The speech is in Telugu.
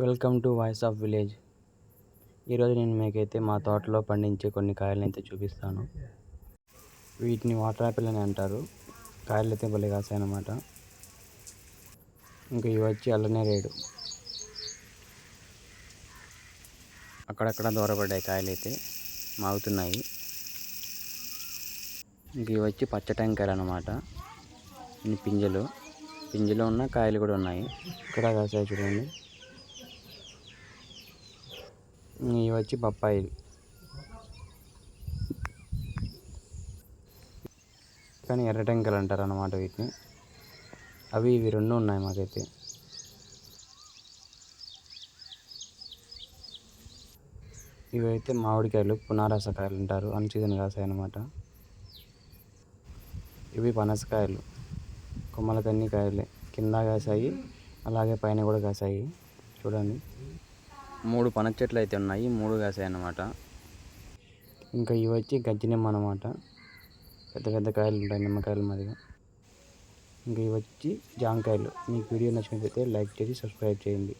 Welcome to voice of village ఈరోజు నేను మీకైతే మా తోటలో పండించే కొన్ని కాయలను అయితే చూపిస్తాను. వీటిని వాటర్ యాపిల్ అని అంటారు. కాయలు అయితే బలి కాసాయనమాట ఇంకా ఇవి వచ్చి అల్లనే రేడు. అక్కడక్కడ దూరపడ్డాయి కాయలు అయితే మాగుతున్నాయి. ఇంక ఇవి వచ్చి పచ్చటంకాయలు అనమాట ఇన్ని పింజలు. పింజలు ఉన్న కాయలు కూడా ఉన్నాయి. ఇక్కడ కాసాయి చూడండి. ఇవి వచ్చి బొప్పాయిలు. కానీ ఎర్రటెంకలు అంటారు అన్నమాట వీటిని. అవి ఇవి రెండు ఉన్నాయి మాకైతే. ఇవైతే మామిడికాయలు పునారసకాయలు అంటారు. అన్ కాసాయి అన్నమాట. ఇవి పనసకాయలు. కొమ్మలకన్నీ కాయలే. కింద కాసాయి అలాగే పైన కూడా కాసాయి. చూడండి. మూడు పనస చెట్లు అయితే ఉన్నాయి మూడు కాసాయి అన్నమాట. ఇంకా ఇవి వచ్చి గజ్జినిమ్మ అన్నమాట. పెద్ద పెద్ద కాయలు ఉంటాయి నిమ్మకాయలు మాదిరిగా. ఇంకా ఇవి వచ్చి జామకాయలు మీకు వీడియో నచ్చినట్లయితే లైక్ చేసి సబ్స్క్రైబ్ చేయండి.